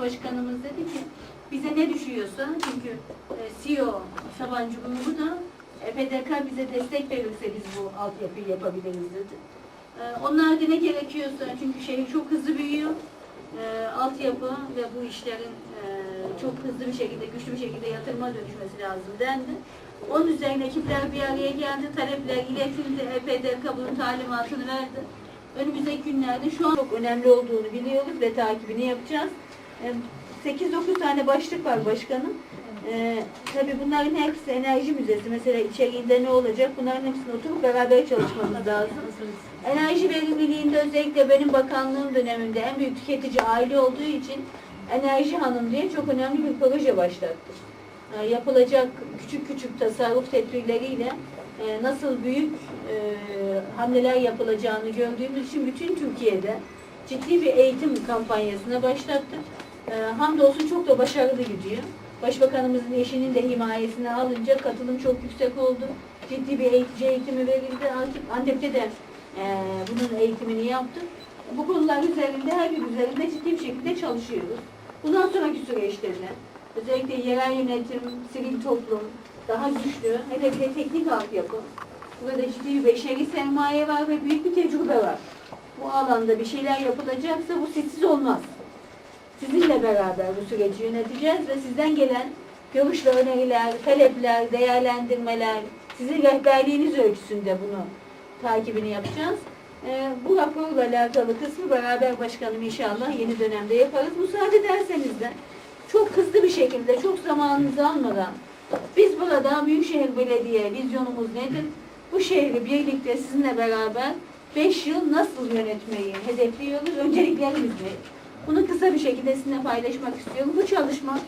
Başkanımız dedi ki bize ne düşüyorsa çünkü e, CEO Sabancı grubu da e, bize destek verirse biz bu altyapıyı yapabiliriz dedi. E, onlar da ne gerekiyorsa çünkü şehir çok hızlı büyüyor. E, altyapı ve bu işlerin e, çok hızlı bir şekilde, güçlü bir şekilde yatırıma dönüşmesi lazım dendi. Onun üzerine ekipler bir araya geldi, talepler iletildi, EPDK bunun talimatını verdi. Önümüzdeki günlerde şu an çok önemli olduğunu biliyoruz ve takibini yapacağız. E, 8-9 tane başlık var başkanım. Ee, tabii bunların hepsi enerji müzesi. Mesela içeriğinde ne olacak? Bunların hepsini oturup beraber çalışmamız lazım. Enerji verimliliğinde özellikle benim bakanlığım döneminde en büyük tüketici aile olduğu için Enerji Hanım diye çok önemli bir proje başlattık. Ee, yapılacak küçük küçük tasarruf tedbirleriyle e, nasıl büyük e, hamleler yapılacağını gördüğümüz için bütün Türkiye'de ciddi bir eğitim kampanyasına başlattık. E, hamdolsun çok da başarılı gidiyor. Başbakanımızın eşinin de himayesine alınca katılım çok yüksek oldu. Ciddi bir eğitici eğitimi verildi. Antep'te de e, bunun eğitimini yaptık. Bu konular üzerinde her bir üzerinde ciddi bir şekilde çalışıyoruz. Bundan sonraki süreçte de özellikle yerel yönetim, sivil toplum daha güçlü, hele bir de teknik altyapı. Burada ciddi bir beşeri sermaye var ve büyük bir tecrübe var. Bu alanda bir şeyler yapılacaksa bu sizsiz olmaz. Sizinle beraber bu süreci yöneteceğiz ve sizden gelen görüş ve öneriler, talepler, değerlendirmeler, sizin rehberliğiniz ölçüsünde bunu takibini yapacağız. Ee, bu raporla alakalı kısmı beraber başkanım inşallah yeni dönemde yaparız. Müsaade ederseniz de çok hızlı bir şekilde, çok zamanınızı almadan biz burada Büyükşehir Belediye vizyonumuz nedir? Bu şehri birlikte sizinle beraber 5 yıl nasıl yönetmeyi hedefliyoruz? Önceliklerimiz ne? Bunu kısa bir şekilde sizinle paylaşmak istiyorum. Bu çalışma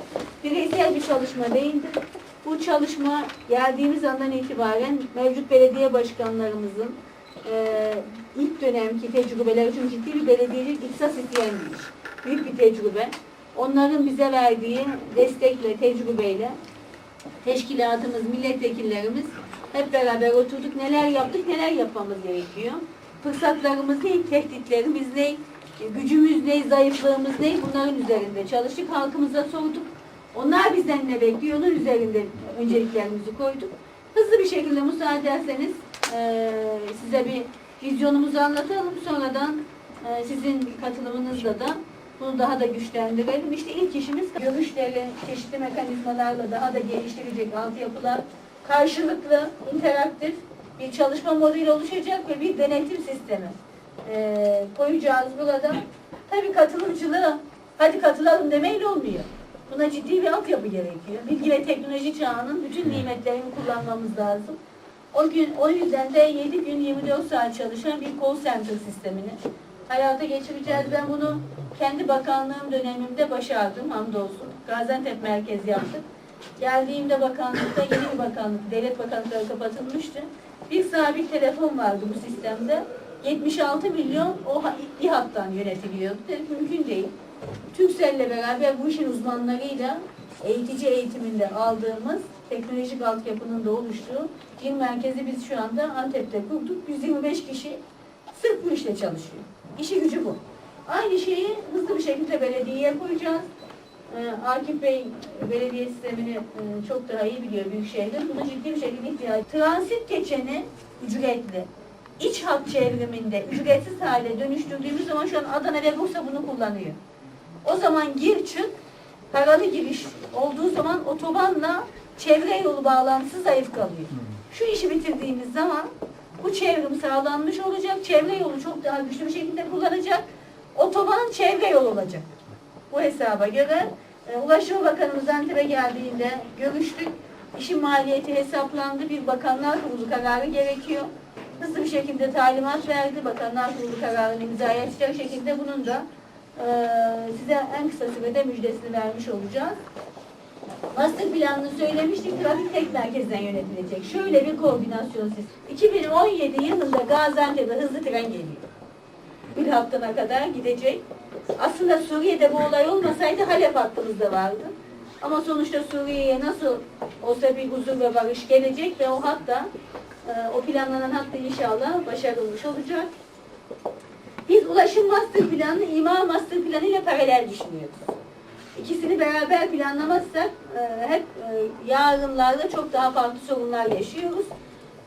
bireysel bir çalışma değildir. Bu çalışma geldiğimiz andan itibaren mevcut belediye başkanlarımızın e, ilk dönemki tecrübeleri çünkü ciddi bir belediyecilik ihtisas isteyen bir. Büyük bir tecrübe. Onların bize verdiği destekle, tecrübeyle teşkilatımız, milletvekillerimiz hep beraber oturduk. Neler yaptık, neler yapmamız gerekiyor. Fırsatlarımız ne, tehditlerimiz ne, gücümüz ne, zayıflığımız ne bunların üzerinde çalıştık. Halkımıza sorduk. Onlar bizden ne bekliyor, onun üzerinde önceliklerimizi koyduk. Hızlı bir şekilde müsaade ederseniz eee, size bir vizyonumuzu anlatalım. Sonradan eee, sizin katılımınızla da bunu daha da güçlendirelim. İşte ilk işimiz görüşleri çeşitli mekanizmalarla daha da geliştirecek altyapılar, karşılıklı, interaktif bir çalışma modeli oluşacak ve bir denetim sistemi eee, koyacağız burada. Tabii katılımcılığı hadi katılalım demeyle olmuyor. Buna ciddi bir altyapı gerekiyor. Bilgi ve teknoloji çağının bütün nimetlerini kullanmamız lazım. O gün o yüzden de 7 gün 24 saat çalışan bir call center sistemini hayata geçireceğiz. Ben bunu kendi bakanlığım dönemimde başardım hamdolsun. Gaziantep merkez yaptık. Geldiğimde bakanlıkta yeni bir bakanlık, devlet bakanlıkları kapatılmıştı. Bir sabit telefon vardı bu sistemde. 76 milyon o ha- bir hattan yönetiliyordu. Dedik mümkün değil. Türkcell'le beraber bu işin uzmanlarıyla eğitici eğitiminde aldığımız teknolojik altyapının da oluştuğu cin merkezi biz şu anda Antep'te kurduk. 125 kişi sırf bu işle çalışıyor. İşi gücü bu. Aynı şeyi hızlı bir şekilde belediyeye koyacağız. Ee, Akif Bey belediye sistemini e, çok daha iyi biliyor Büyükşehir'de. Buna ciddi bir şekilde ihtiyaç. Transit geçeni ücretli. İç hat çevriminde ücretsiz hale dönüştürdüğümüz zaman şu an Adana ve Bursa bunu kullanıyor. O zaman gir çık paralı giriş olduğu zaman otobanla çevre yolu bağlantısı zayıf kalıyor. Şu işi bitirdiğimiz zaman bu çevrim sağlanmış olacak. Çevre yolu çok daha güçlü bir şekilde kullanacak. Otoban çevre yolu olacak. Bu hesaba göre e, Ulaştırma Bakanımız Antep'e geldiğinde görüştük. İşin maliyeti hesaplandı. Bir bakanlar kurulu kararı gerekiyor. Hızlı bir şekilde talimat verdi. Bakanlar kurulu kararını imzaya atacak şekilde bunun da e, size en kısa sürede müjdesini vermiş olacağız. Master planını söylemiştik. Trafik tek merkezden yönetilecek. Şöyle bir koordinasyon sistemi. 2017 yılında Gaziantep'e hızlı tren geliyor. Bir haftana kadar gidecek. Aslında Suriye'de bu olay olmasaydı Halep hattımızda vardı. Ama sonuçta Suriye'ye nasıl olsa bir huzur ve barış gelecek ve o hatta o planlanan hatta inşallah başarılmış olacak. Biz ulaşım master planını imar master planı ile paralel düşünüyoruz. ikisini beraber planlamazsak e, hep e, yarınlarda çok daha farklı sorunlar yaşıyoruz.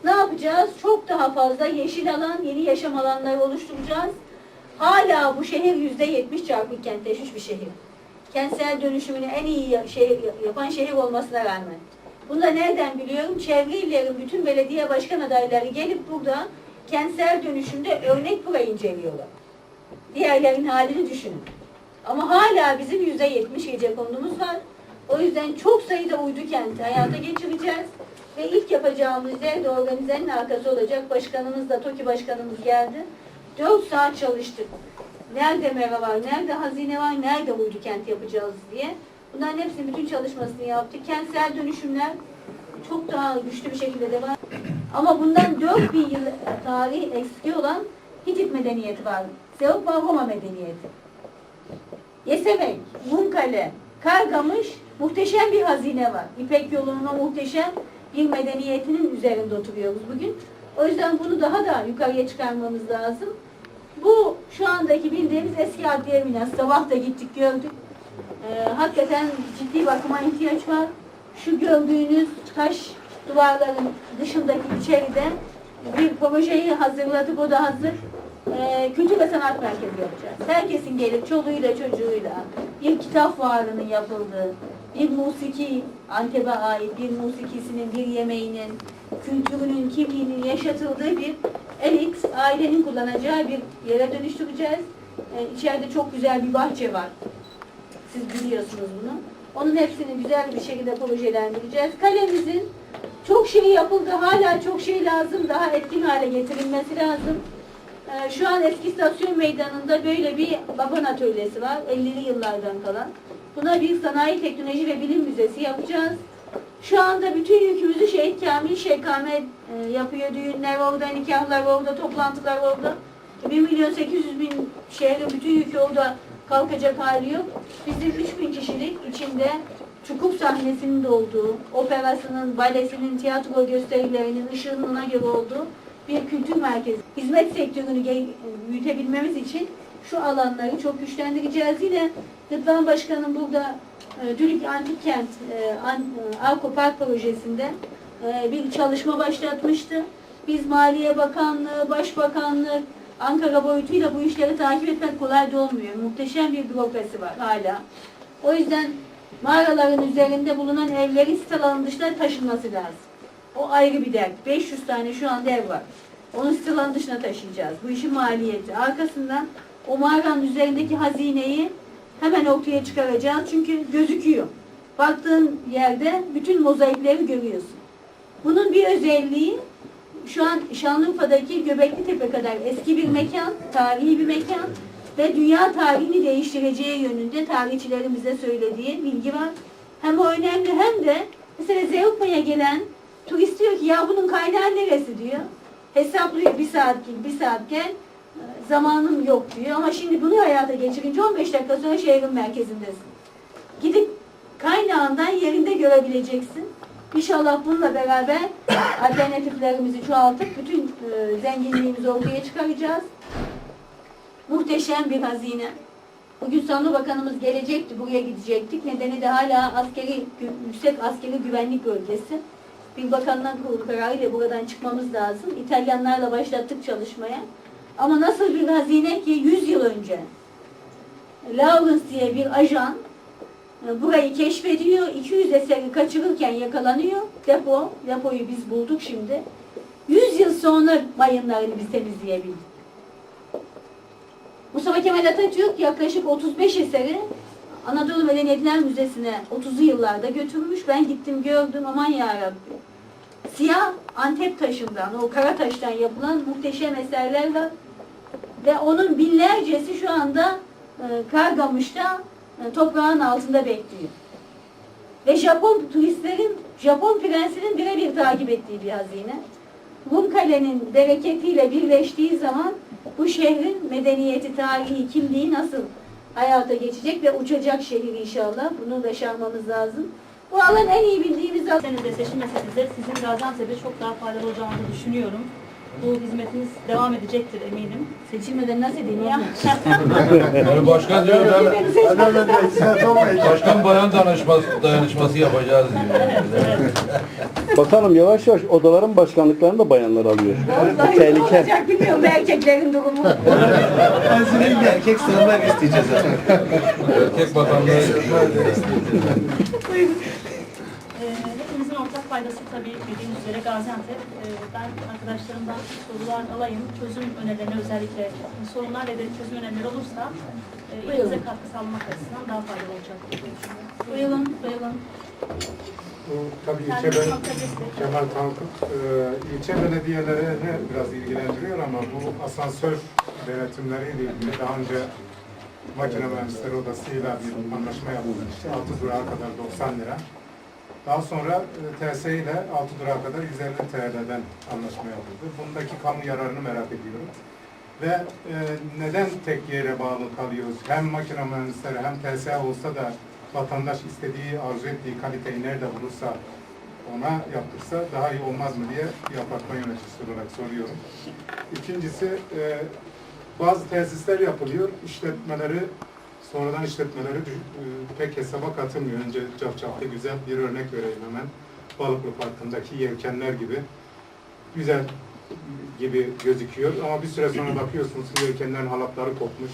Ne yapacağız? Çok daha fazla yeşil alan, yeni yaşam alanları oluşturacağız. Hala bu şehir yüzde yetmiş çarpık kentleşmiş bir şehir. Kentsel dönüşümünü en iyi şehir, yapan şehir olmasına rağmen. Bunu da nereden biliyorum? Çevre illerin bütün belediye başkan adayları gelip burada kentsel dönüşümde örnek burayı inceliyorlar. Diğerlerin halini düşünün. Ama hala bizim yüzde yetmiş gece konumuz var. O yüzden çok sayıda uydu kenti hayata geçireceğiz. Ve ilk yapacağımız yer de organizenin arkası olacak. Başkanımız da, TOKİ başkanımız geldi. Dört saat çalıştık. Nerede mera var, nerede hazine var, nerede uydu kent yapacağız diye. Bunların hepsinin bütün çalışmasını yaptık. Kentsel dönüşümler çok daha güçlü bir şekilde devam. Ama bundan 4000 yıl tarihi eski olan Hitit medeniyeti var. Zeug ve Roma medeniyeti. Yesemek, Munkale, Kargamış muhteşem bir hazine var. İpek yolunun muhteşem bir medeniyetinin üzerinde oturuyoruz bugün. O yüzden bunu daha da yukarıya çıkarmamız lazım. Bu şu andaki bildiğimiz eski adliye binası. Sabah da gittik gördük. Ee, hakikaten ciddi bakıma ihtiyaç var. Şu gördüğünüz taş duvarların dışındaki içeride bir projeyi hazırladık. O da hazır. Ee, kültür ve sanat merkezi yapacağız. Herkesin gelip çoluğuyla çocuğuyla bir kitap fuarının yapıldığı, bir musiki, Antep'e ait bir musikisinin, bir yemeğinin, kültürünün, kimliğinin yaşatıldığı bir elit, ailenin kullanacağı bir yere dönüştüreceğiz. Ee, içeride çok güzel bir bahçe var. Siz biliyorsunuz bunu. Onun hepsini güzel bir şekilde projelendireceğiz. Kalemizin çok şey yapıldı, hala çok şey lazım, daha etkin hale getirilmesi lazım. Ee, Şu an eski istasyon meydanında böyle bir baban atölyesi var, 50'li yıllardan kalan. Buna bir sanayi, teknoloji ve bilim müzesi yapacağız. Şu anda bütün yükümüzü Şehit Kamil Şekame e, yapıyor. Düğünler orada, nikahlar orada, toplantılar orada. 1 milyon 800 bin şehrin bütün yükü orada kalkacak hali yok. Bizim 3000 kişilik içinde çukur sahnesinin de olduğu, operasının, balesinin, tiyatro gösterilerinin ışığının ona göre olduğu bir kültür merkezi. Hizmet sektörünü büyütebilmemiz için şu alanları çok güçlendireceğiz. Yine Rıdvan Başkanım burada e, Dülük Antik Kent e, e, Arko Park projesinde bir çalışma başlatmıştı. Biz Maliye Bakanlığı, Başbakanlık, Ankara boyutuyla bu işleri takip etmek kolay da olmuyor. Muhteşem bir bürokrasi var hala. O yüzden mağaraların üzerinde bulunan evlerin sit alanı dışına taşınması lazım. O ayrı bir dert. 500 tane şu anda ev var. Onu sit alanı dışına taşıyacağız. Bu işin maliyeti. Arkasından o mağaranın üzerindeki hazineyi hemen ortaya çıkaracağız. Çünkü gözüküyor. Baktığın yerde bütün mozaikleri görüyorsun. Bunun bir özelliği şu an Şanlıurfa'daki Göbekli Tepe kadar eski bir mekan, tarihi bir mekan ve dünya tarihini değiştireceği yönünde tarihçilerimize söylediği bilgi var. Hem o önemli hem de mesela Zeugma'ya gelen turist diyor ki ya bunun kaynağı neresi diyor. Hesaplıyor bir saat gel, bir saat gel. Zamanım yok diyor ama şimdi bunu hayata geçirince 15 dakika sonra şehrin merkezindesin. Gidip kaynağından yerinde görebileceksin. İnşallah bununla beraber alternatiflerimizi çoğaltıp bütün e, zenginliğimizi ortaya çıkaracağız. Muhteşem bir hazine. Bugün Sağlık Bakanımız gelecekti, buraya gidecektik. Nedeni de hala askeri, yüksek askeri güvenlik bölgesi. Bir bakanlar kurulu kararıyla buradan çıkmamız lazım. İtalyanlarla başlattık çalışmaya. Ama nasıl bir hazine ki 100 yıl önce Lawrence diye bir ajan burayı keşfediyor. 200 eseri kaçırırken yakalanıyor. Depo, depoyu biz bulduk şimdi. 100 yıl sonra mayınlarını biz temizleyebildik. Mustafa Kemal Atatürk yaklaşık 35 eseri Anadolu Medeniyetler Müzesi'ne 30'lu yıllarda götürmüş. Ben gittim gördüm aman yarabbim. Siyah Antep taşından, o kara taştan yapılan muhteşem eserler var. Ve onun binlercesi şu anda e, Kargamış'ta e, toprağın altında bekliyor. Ve Japon turistlerin, Japon prensinin birebir takip ettiği bir hazine. Rum Kale'nin bereketiyle birleştiği zaman bu şehrin medeniyeti, tarihi, kimliği nasıl hayata geçecek ve uçacak şehir inşallah. Bunu başarmamız lazım. Bu alan en iyi bildiğimiz alan. Senede seçilmeseniz de sizin Gaziantep'e çok daha faydalı olacağını düşünüyorum. Bu hizmetiniz devam edecektir eminim. Seçilmeden nasıl edeyim ya? Yani başkan diyor ya, başkan bayan danışması, dayanışması yapacağız diyor. Bakalım yavaş yavaş odaların başkanlıklarını da bayanlar alıyor. Vallahi ne Tehlike. olacak bilmiyorum erkeklerin durumu. erkek sığınmak isteyeceğiz. Erkek bakanlığı Ee, hepimizin ortak faydası tabii üzere Gaziantep. Ee, ben arkadaşlarımdan sorular alayım. Çözüm önerilerini özellikle sorunlar ve de çözüm önerileri olursa e, ilimize katkı sağlamak açısından daha faydalı olacak diye düşünüyorum. Buyurun, buyurun. Bu tabii ilçe ben. Kemal Tankut, e, ilçe belediyelerini biraz ilgilendiriyor ama bu asansör denetimleriyle ilgili daha önce makine mühendisleri odasıyla bir anlaşma yapılmıştı. 6 durağa kadar 90 lira. Daha sonra e, TS ile 6 durağa kadar 150 TL'den anlaşma yapıldı. Bundaki kamu yararını merak ediyorum. Ve e, neden tek yere bağlı kalıyoruz? Hem makine mühendisleri hem TSA olsa da vatandaş istediği, arzu ettiği kaliteyi nerede bulursa ona yaptırsa daha iyi olmaz mı diye apartman yöneticisi olarak soruyorum. İkincisi e, bazı tesisler yapılıyor, işletmeleri sonradan işletmeleri e, pek hesaba katılmıyor. Önce cafcaflı güzel bir örnek vereyim hemen. Balıklı Parkı'ndaki yelkenler gibi güzel gibi gözüküyor ama bir süre sonra bakıyorsunuz ki yelkenlerin halatları kopmuş.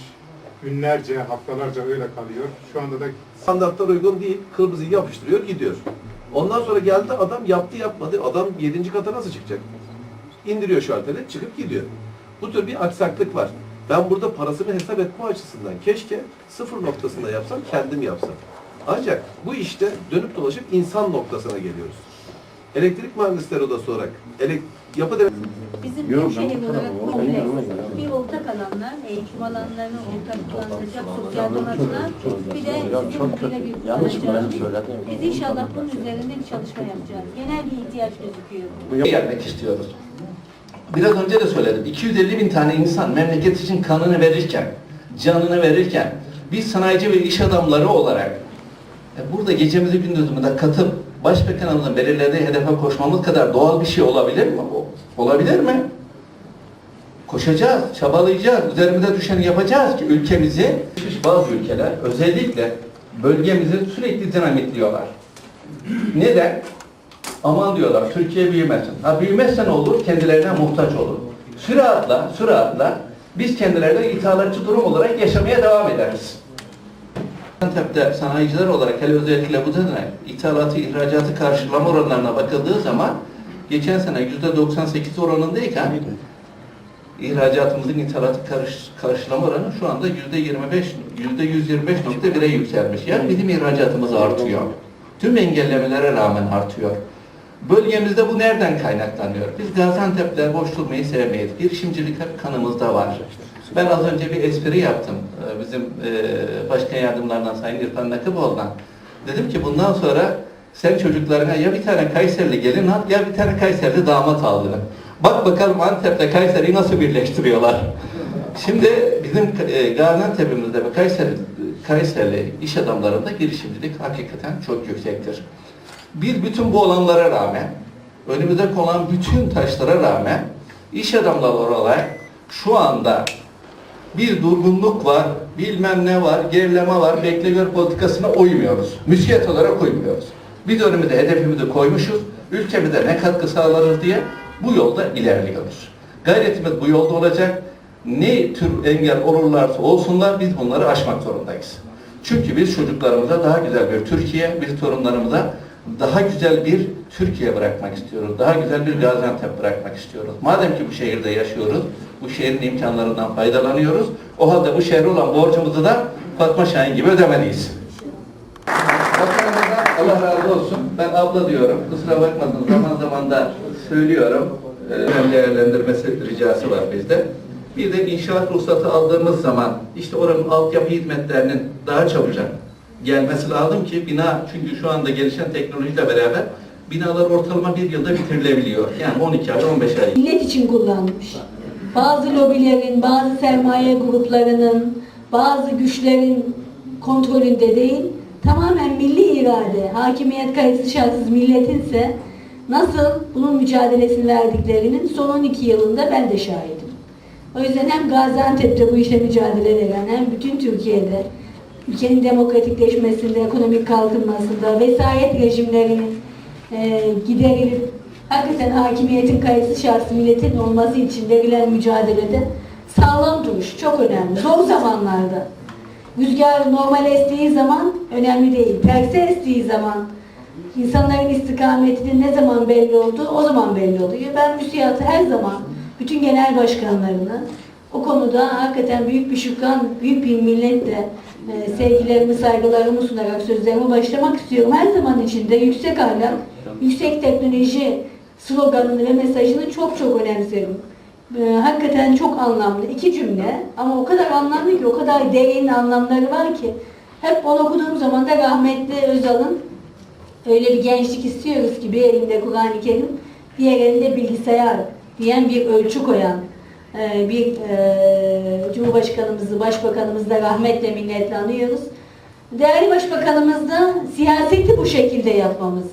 Günlerce, haftalarca öyle kalıyor. Şu anda da Standartlar uygun değil. Kırmızıyı yapıştırıyor gidiyor. Ondan sonra geldi adam yaptı yapmadı. Adam 7. kata nasıl çıkacak? İndiriyor şalteri çıkıp gidiyor. Bu tür bir aksaklık var. Ben burada parasını hesap etme açısından keşke sıfır noktasında yapsam kendim yapsam. Ancak bu işte dönüp dolaşıp insan noktasına geliyoruz. Elektrik mühendisleri odası olarak elek yapı denet Bizim Yok, şehir ben- olarak ben- komple ben- bir ortak alanlar, eğitim alanlarını ortak kullanılacak sosyal donatlar, bir de sizin bugüne bir kullanacağınız. söyledim? Biz inşallah bunun üzerinde bir çalışma yapacağız. Genel bir ihtiyaç gözüküyor. gelmek istiyoruz. Biraz önce de söyledim. 250 bin tane insan memleket için kanını verirken, canını verirken, biz sanayici ve iş adamları olarak e, burada gecemizi gündüzümüze katıp Başbakanımızın belirlediği hedefe koşmamız kadar doğal bir şey olabilir mi? O- Olabilir mi? Koşacağız, çabalayacağız, üzerimize düşeni yapacağız ki ülkemizi, bazı ülkeler özellikle bölgemizi sürekli dinamitliyorlar. Neden? Aman diyorlar Türkiye büyümesin. Ha büyümezse ne olur? Kendilerine muhtaç olur. Süratla, süratla biz kendilerine ithalatçı durum olarak yaşamaya devam ederiz. Antep'te sanayiciler olarak hele özellikle bu dönem ithalatı, ihracatı karşılama oranlarına bakıldığı zaman geçen sene yüzde 98 oranındayken ihracatımızın ithalatı karış, karşılama oranı şu anda yüzde 25, yüzde 125.1'e yükselmiş. Yani bizim ihracatımız artıyor. Tüm engellemelere rağmen artıyor. Bölgemizde bu nereden kaynaklanıyor? Biz Gaziantep'te boş durmayı sevmeyiz. Girişimcilik kanımızda var. Ben az önce bir espri yaptım. Ee, Bizim e, başkan yardımlarından Sayın İrfan Nakıboğlu'dan. Dedim ki bundan sonra sen çocuklarına ya bir tane Kayserili gelin al ya bir tane Kayserili damat al dedim. Bak bakalım Antep'te Kayseri'yi nasıl birleştiriyorlar. Şimdi bizim e, Gaziantep'imizde ve Kayseri, Kayserili iş adamlarında girişimcilik hakikaten çok yüksektir. Biz bütün bu olanlara rağmen, önümüze konan bütün taşlara rağmen iş adamları olarak şu anda bir durgunluk var, bilmem ne var, gerileme var, bekle gör politikasına uymuyoruz. Müsiyet olarak uymuyoruz. Biz önümüze hedefimizi koymuşuz, ülkemize ne katkı sağlarız diye bu yolda ilerliyoruz. Gayretimiz bu yolda olacak. Ne tür engel olurlarsa olsunlar biz bunları aşmak zorundayız. Çünkü biz çocuklarımıza daha güzel bir Türkiye, biz torunlarımıza daha güzel bir Türkiye bırakmak istiyoruz. Daha güzel bir Gaziantep bırakmak istiyoruz. Madem ki bu şehirde yaşıyoruz, bu şehrin imkanlarından faydalanıyoruz. O halde bu şehre olan borcumuzu da Fatma Şahin gibi ödemeliyiz. Allah razı olsun. Ben abla diyorum. Kusura bakmasın zaman zaman da söylüyorum. Ee, Önem değerlendirmesi ricası var bizde. Bir de inşaat ruhsatı aldığımız zaman işte oranın altyapı hizmetlerinin daha çabucak gelmesi lazım ki bina çünkü şu anda gelişen teknolojiyle beraber binalar ortalama bir yılda bitirilebiliyor. Yani 12 ay, 15 ay. millet için kullanmış. Bazı lobilerin, bazı sermaye gruplarının, bazı güçlerin kontrolünde değil, tamamen milli irade, hakimiyet kayıtsız şartsız milletinse nasıl bunun mücadelesini verdiklerinin son 12 yılında ben de şahidim. O yüzden hem Gaziantep'te bu işe mücadele veren hem bütün Türkiye'de ülkenin demokratikleşmesinde, ekonomik kalkınmasında, vesayet rejimlerinin e, giderilip hakikaten hakimiyetin kayıtsız şartsız milletin olması için verilen mücadelede sağlam duruş çok önemli. Zor zamanlarda. Rüzgar normal estiği zaman önemli değil. Tersi estiği zaman insanların istikametinin ne zaman belli olduğu o zaman belli oluyor. Ben müsiyatı her zaman bütün genel başkanlarını o konuda hakikaten büyük bir şükran, büyük bir milletle e, sevgilerimi, saygılarımı sunarak sözlerime başlamak istiyorum. Her zaman içinde yüksek ahlak, yüksek teknoloji sloganını ve mesajını çok çok önemserim. E, hakikaten çok anlamlı. iki cümle ama o kadar anlamlı ki, o kadar derin anlamları var ki hep onu okuduğum zaman da rahmetli Özal'ın öyle bir gençlik istiyoruz ki bir elinde Kur'an-ı Kerim, diğer elinde bilgisayar diyen bir ölçü koyan bir e, Cumhurbaşkanımızı, Başbakanımızı da rahmetle minnetle anıyoruz. Değerli Başbakanımız da siyaseti bu şekilde yapmamız.